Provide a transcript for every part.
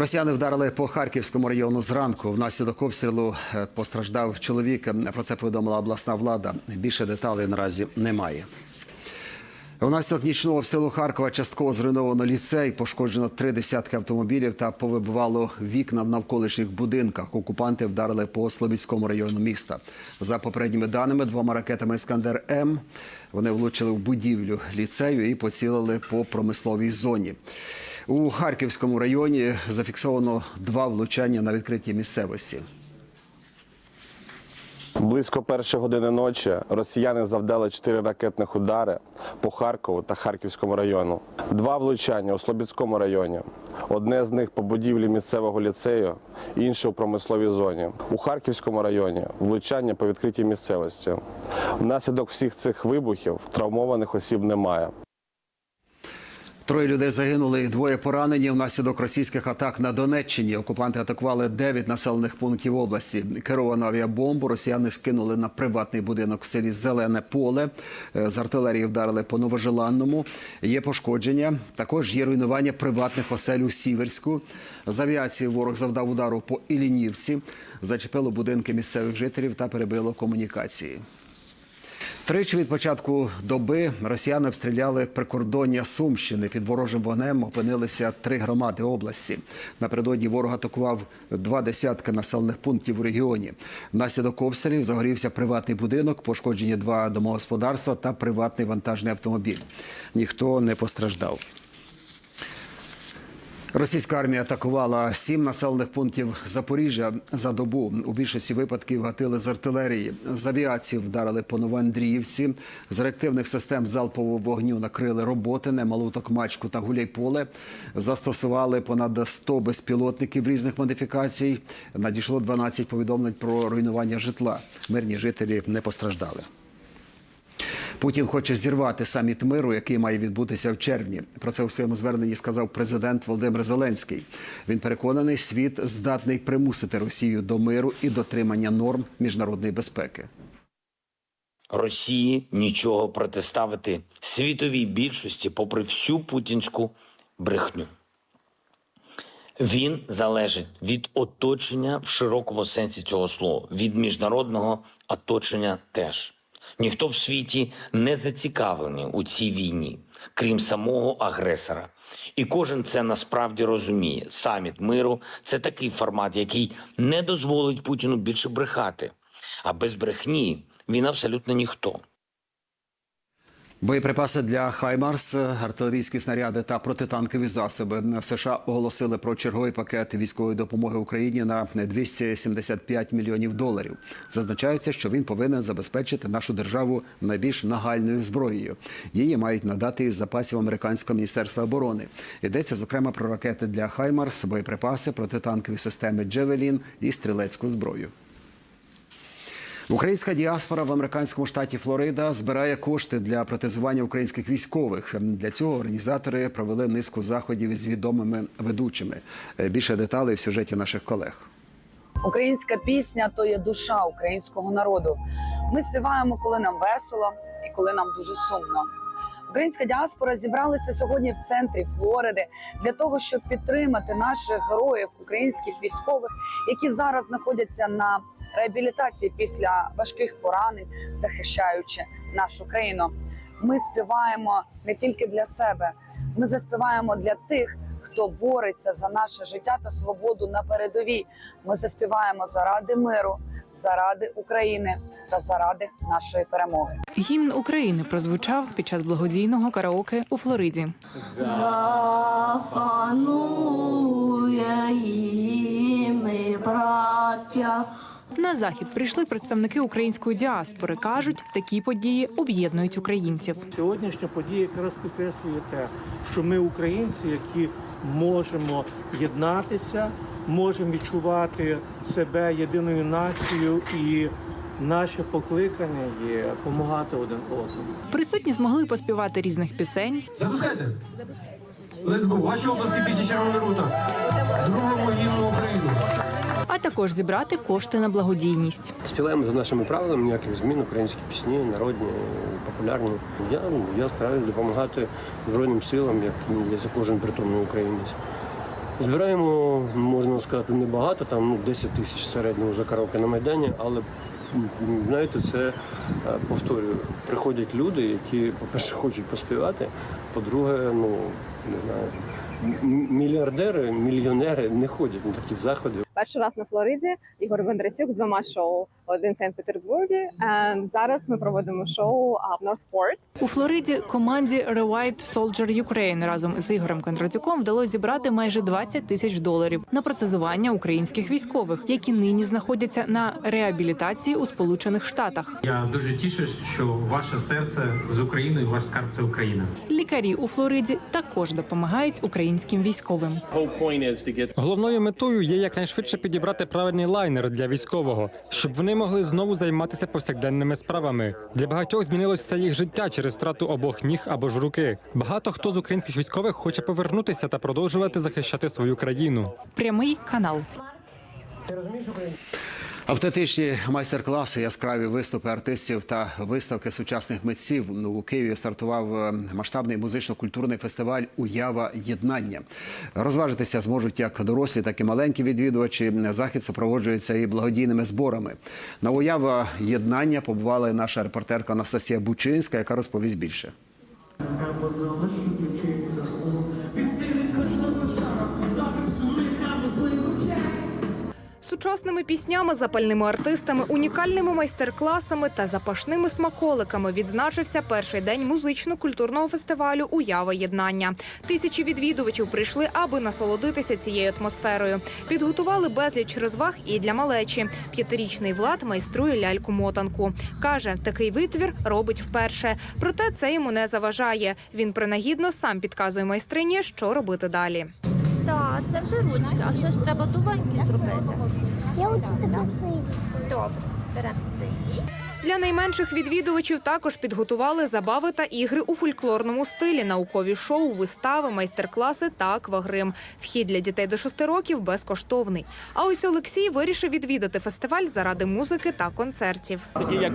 Росіяни вдарили по Харківському району зранку. Внаслідок обстрілу е, постраждав чоловік. Про це повідомила обласна влада. Більше деталей наразі немає. Внаслідок нічного обстрілу Харкова частково зруйновано ліцей, пошкоджено три десятки автомобілів та повибивало вікна в навколишніх будинках. Окупанти вдарили по Слобідському району міста. За попередніми даними, двома ракетами Іскандер М вони влучили в будівлю ліцею і поцілили по промисловій зоні. У Харківському районі зафіксовано два влучання на відкритій місцевості. Близько першої години ночі росіяни завдали чотири ракетних удари по Харкову та Харківському району. Два влучання у Слобідському районі. Одне з них по будівлі місцевого ліцею, інше у промисловій зоні. У Харківському районі влучання по відкритій місцевості. Внаслідок всіх цих вибухів травмованих осіб немає. Троє людей загинули, двоє поранені внаслідок російських атак на Донеччині. Окупанти атакували 9 населених пунктів області. Керовану авіабомбу росіяни скинули на приватний будинок в селі Зелене Поле. Е, З артилерії вдарили по Новожеланному. Є пошкодження. Також є руйнування приватних осель у Сіверську. З авіації ворог завдав удару по Ілінівці, зачепило будинки місцевих жителів та перебило комунікації. Тричі від початку доби росіяни обстріляли прикордоння Сумщини. Під ворожим вогнем опинилися три громади області. Напередодні ворог атакував два десятки населених пунктів у регіоні. Внаслідок обстрілів загорівся приватний будинок, пошкоджені два домогосподарства та приватний вантажний автомобіль. Ніхто не постраждав. Російська армія атакувала сім населених пунктів Запоріжжя за добу. У більшості випадків гатили з артилерії. З авіації вдарили по Новоандріївці. З реактивних систем залпового вогню накрили Роботине, Малуток, Мачку та Гуляйполе. Застосували понад 100 безпілотників різних модифікацій. Надійшло 12 повідомлень про руйнування житла. Мирні жителі не постраждали. Путін хоче зірвати саміт миру, який має відбутися в червні. Про це у своєму зверненні сказав президент Володимир Зеленський. Він переконаний, світ здатний примусити Росію до миру і дотримання норм міжнародної безпеки. Росії нічого протиставити світовій більшості, попри всю путінську брехню. Він залежить від оточення в широкому сенсі цього слова, від міжнародного оточення теж. Ніхто в світі не зацікавлений у цій війні, крім самого агресора. І кожен це насправді розуміє. Саміт миру це такий формат, який не дозволить Путіну більше брехати. А без брехні він абсолютно ніхто. Боєприпаси для Хаймарс, артилерійські снаряди та протитанкові засоби. США оголосили про черговий пакет військової допомоги Україні на 275 мільйонів доларів. Зазначається, що він повинен забезпечити нашу державу найбільш нагальною зброєю. Її мають надати із запасів американського міністерства оборони. Йдеться зокрема про ракети для Хаймарс, боєприпаси, протитанкові системи Джевелін і стрілецьку зброю. Українська діаспора в американському штаті Флорида збирає кошти для протезування українських військових. Для цього організатори провели низку заходів із відомими ведучими. Більше деталей в сюжеті наших колег. Українська пісня то є душа українського народу. Ми співаємо, коли нам весело і коли нам дуже сумно. Українська діаспора зібралася сьогодні в центрі Флориди для того, щоб підтримати наших героїв, українських військових, які зараз знаходяться на реабілітації після важких поранень, захищаючи нашу країну. Ми співаємо не тільки для себе, ми заспіваємо для тих, хто бореться за наше життя та свободу на передовій. Ми заспіваємо заради миру, заради України та заради нашої перемоги. Гімн України прозвучав під час благодійного караоке у Флориді. Запанує і ми, браття. На захід прийшли представники української діаспори. кажуть, такі події об'єднують українців. Сьогоднішня подія якраз підкреслює те, що ми українці, які можемо єднатися, можемо відчувати себе єдиною нацією, і наше покликання є допомагати один одному. Присутні змогли поспівати різних пісень, Запускайте. Let's go. Ваші області після червоної рута. Також зібрати кошти на благодійність. Співаємо за нашими правилами, ніяких змін, українські пісні, народні, популярні. Я, я стараюся допомагати Збройним силам, як, як кожен притомний українець. Збираємо, можна сказати, небагато, там ну, 10 тисяч середнього за караоке на Майдані, але знаєте, це е, повторюю, приходять люди, які, по-перше, хочуть поспівати, по-друге, ну не знаю, мільярдери, мільйонери не ходять на такі заходи. Перший раз на Флориді. Ігор Бондарцюк з двома шоу. Один в Санкт-Петербургі. Зараз ми проводимо шоу в Норthport. У Флориді команді Rewide Soldier Ukraine разом з Ігорем Кондратюком вдалося зібрати майже 20 тисяч доларів на протезування українських військових, які нині знаходяться на реабілітації у Сполучених Штатах. Я дуже тішусь, що ваше серце з Україною, ваш скарб це Україна. Лікарі у Флориді також допомагають українським військовим. Головною метою є якнайшвидше підібрати правильний лайнер для військового, щоб вони могли знову займатися повсякденними справами. Для багатьох змінилося все їх життя через втрату обох ніг або ж руки. Багато хто з українських військових хоче повернутися та продовжувати захищати свою країну. Прямий канал. Автентичні майстер-класи, яскраві виступи артистів та виставки сучасних митців. Ну, У Києві стартував е, масштабний музично-культурний фестиваль Уява єднання. Розважитися зможуть як дорослі, так і маленькі відвідувачі. Захід супроводжується і благодійними зборами. На уява єднання побувала і наша репортерка Анастасія Бучинська, яка розповість більше. Сучасними піснями, запальними артистами, унікальними майстер-класами та запашними смаколиками відзначився перший день музично-культурного фестивалю Уява єднання. Тисячі відвідувачів прийшли, аби насолодитися цією атмосферою. Підготували безліч розваг і для малечі. П'ятирічний влад майструє ляльку-мотанку. каже, такий витвір робить вперше. Проте це йому не заважає. Він принагідно сам підказує майстрині, що робити далі. Так, це вже ручки, а ще ж треба тувенькі зробити. Я от тебе Добре, беремо синій. Для найменших відвідувачів також підготували забави та ігри у фольклорному стилі, наукові шоу, вистави, майстер-класи та аквагрим. Вхід для дітей до 6 років безкоштовний. А ось Олексій вирішив відвідати фестиваль заради музики та концертів. такі як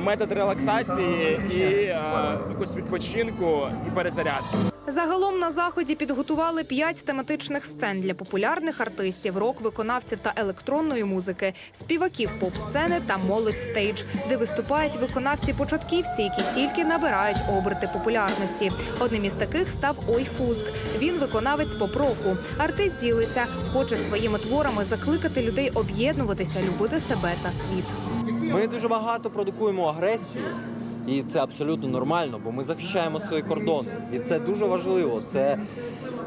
метод релаксації і а, якусь відпочинку і перезарядки. Загалом на заході підготували п'ять тематичних сцен для популярних артистів, рок-виконавців та електронної музики, співаків поп-сцени та молодь стейдж, де виступають виконавці-початківці, які тільки набирають оберти популярності. Одним із таких став Ой Фузк. Він виконавець поп-року. Артист ділиться, хоче своїми творами закликати людей об'єднуватися, любити себе та світ. Ми дуже багато продукуємо агресію, і це абсолютно нормально, бо ми захищаємо свої кордони. І це дуже важливо. Це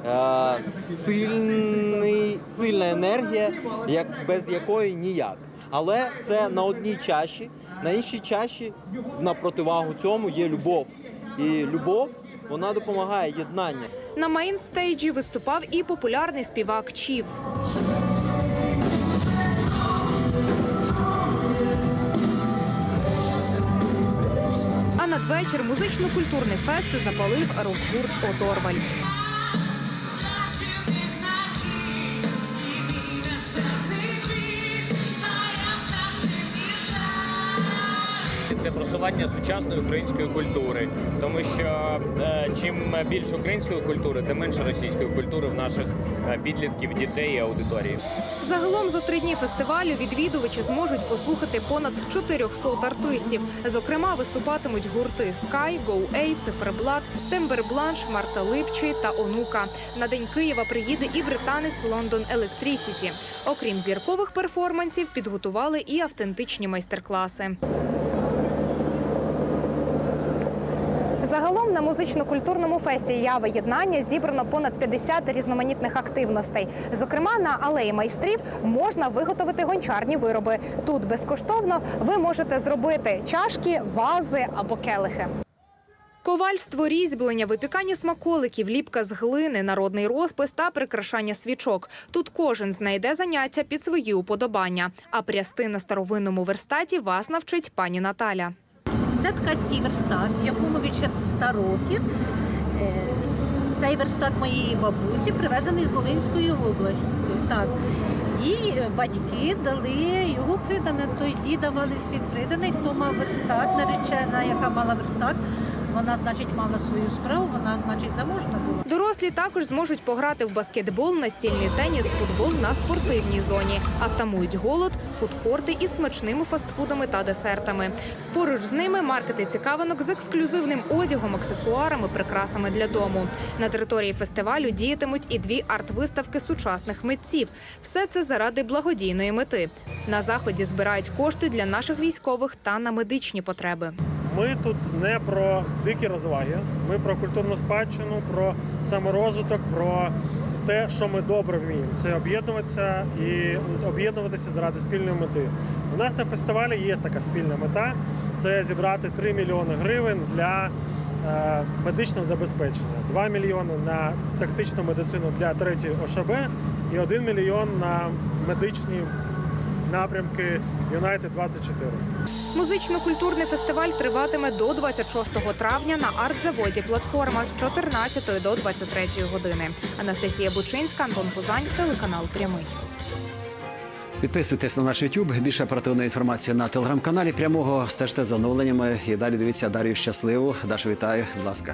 е, сильний, сильна енергія, як без якої ніяк. Але це на одній чаші, на іншій чаші на противагу цьому є любов. І любов вона допомагає єднання. На мейнстейджі виступав і популярний співак Чів. Надвечір музично-культурний фест запалив рок-гурт Одорвальд. Просування сучасної української культури, тому що е, чим більше української культури, тим менше російської культури в наших е, підлітків, дітей і аудиторії. Загалом за три дні фестивалю відвідувачі зможуть послухати понад 400 артистів. Зокрема, виступатимуть гурти Sky, Go A, Циферблат, Тембер Бланш, Марта Липчий та Онука. На день Києва приїде і британець London Electricity. Окрім зіркових перформансів, підготували і автентичні майстер-класи. Загалом на музично-культурному фесті Ява єднання зібрано понад 50 різноманітних активностей. Зокрема, на алеї майстрів можна виготовити гончарні вироби. Тут безкоштовно ви можете зробити чашки, вази або келихи. Ковальство, різьблення, випікання смаколиків, ліпка з глини, народний розпис та прикрашання свічок. Тут кожен знайде заняття під свої уподобання. А прясти на старовинному верстаті вас навчить пані Наталя. Це ткацький верстат, якому більше 100 років. Е, Цей верстат моєї бабусі привезений з Волинської області. Так. І батьки дали його придане. Тоді давали всі приданих, хто мав верстат, наречена, яка мала верстат. Вона, значить, мала свою справу, вона, значить, заможна була. Дорослі також зможуть пограти в баскетбол, настільний теніс, футбол на спортивній зоні, а втамують голод, фудкорти із смачними фастфудами та десертами. Поруч з ними маркети цікавинок з ексклюзивним одягом, аксесуарами, прикрасами для дому. На території фестивалю діятимуть і дві арт-виставки сучасних митців. Все це заради благодійної мети. На заході збирають кошти для наших військових та на медичні потреби. Ми тут не про дикі розваги, ми про культурну спадщину, про саморозвиток, про те, що ми добре вміємо. Це об'єднуватися і об'єднуватися заради спільної мети. У нас на фестивалі є така спільна мета: це зібрати 3 мільйони гривень для е, медичного забезпечення, 2 мільйони на тактичну медицину для 3 ОШБ і 1 мільйон на медичні напрямки Юнайтед 24. Музично-культурний фестиваль триватиме до 26 травня на арт-заводі Платформа з 14 до 23 години. Анастасія Бучинська, Антон Кузань, телеканал Прямий. Підписуйтесь на наш YouTube. Більше оперативної інформації на телеграм-каналі прямого. Стежте за оновленнями і далі дивіться Дар'ю щасливу. Даша, вітаю, будь ласка.